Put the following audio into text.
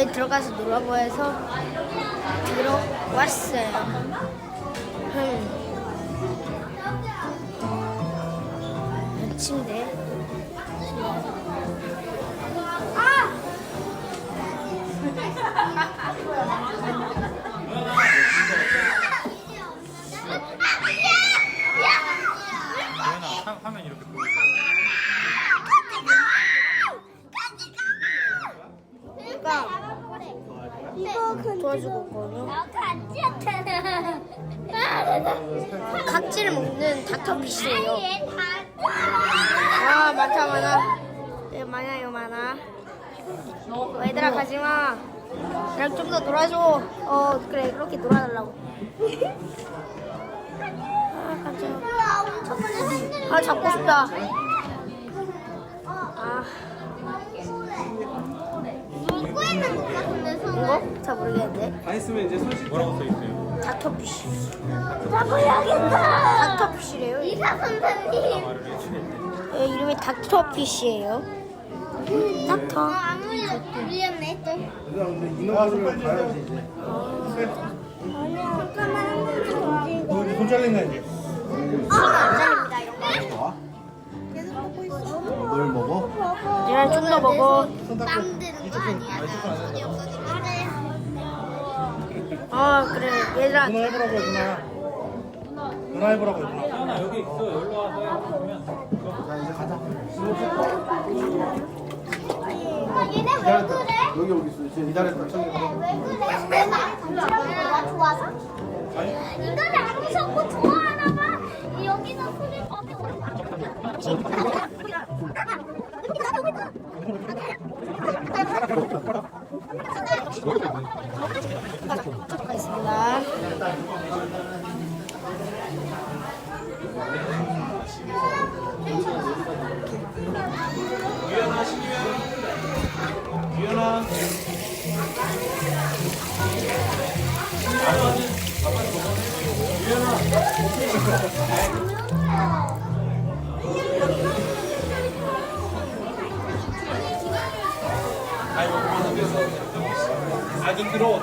여기 들어가서 놀라고 해서 들어왔어요. 음. 침대. 도현아 화- 화면 이렇게 보이죠? 이거 도와주고 있거든요. 각질을 먹는 닥터피쉬예요. 아 많다 많아. 이거 많아 이거 많아. 어, 얘들아 가지 마. 나랑 좀 더 놀아줘. 어 그래 그렇게 놀아달라고. 아 가자. 아 잡고 싶다. 이거 잘 모르겠는데. 다 했으면 이제 손 씻고 뭐라고 써 있어요? 닥터피쉬. 잡아야겠다. 닥터피쉬래요. 이사 선생님. 말을 돼. 얘 이름이 닥터피쉬예요. 닥터. 아무 일 밀렸네 또. 인어가지고 가야지 이제 돈 잘린다 이제 안 잘립니다 이런 먹어? 얘랑 좀더 먹어. 땀 드는 거 아니야? 나 손이 없어서 그래. 아 그래 얘들아 누나 해보라고 해 누나 누나 해보라고 해 누나 도현아 여기 있어. 여기로 와서 해. 그러면 자 이제 가자 아 얘네 왜 그래? 여기 여기 있어 지금 기다렸다 저기 가자 왜 그래? 내 말이 단체가 좋아서? 인간이 안 무섭고 좋아하나 봐. 여기서 소리 가겠습니다. 유연아. 아이고, 아좀 들어.